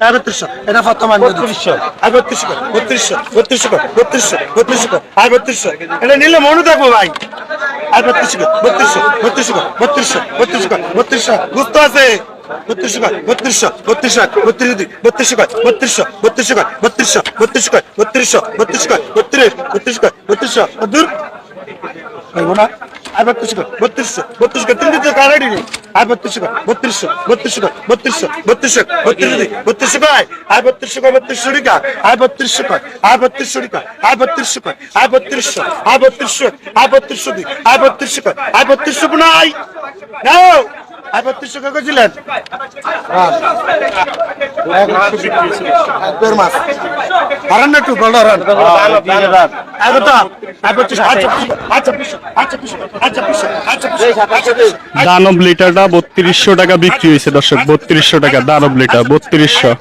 আয় বত্রিশশো এটা ফতমান বত্রিশশো আয় বত্রিশশো বত্রিশশো বত্রিশশো বত্রিশশো বত্রিশশো আয় বত্রিশশো এটা নিলে মনে থাকব ভাই আয় বত্রিশশো বত্রিশশো বত্রিশশো বত্রিশশো বত্রিশশো বত্রিশশো বুঝতে আছে বত্রিশশো বত্রিশশো বত্রিশশো বত্রিশ বত্রিশশো বত্রিশশো বত্রিশশো বত্রিশশো বত্রিশশো বত্রিশশো বত্রিশশো বত্রিশ বত্রিশশো বত্রিশশো দূর বলব না আর বত্রিশশো বত্রিশশো বত্রিশশো তিন দিতে কারাডি নেই আর বত্রিশশো বত্রিশশো বত্রিশশো বত্রিশশো বত্রিশশো বত্রিশ বত্রিশশো কয় আর বত্রিশশো কয় বত্রিশশো টিকা আর বত্রিশশো কয় আর বত্রিশশো টিকা আর বত্রিশশো কয় আর বত্রিশশো আর বত্রিশশো আর বত্রিশশো দি আর বত্রিশশো কয় আর বত্রিশশো নাই নাও আর বত্রিশশো কয় হারান একটু হারান আচ্ছা আচ্ছা আচ্ছা আচ্ছা আচ্ছা আচ্ছা দানব লিটারটা বত্রিশশো টাকা বিক্রি হয়েছে দর্শক বত্রিশশো টাকা দানব লিটার বত্রিশশো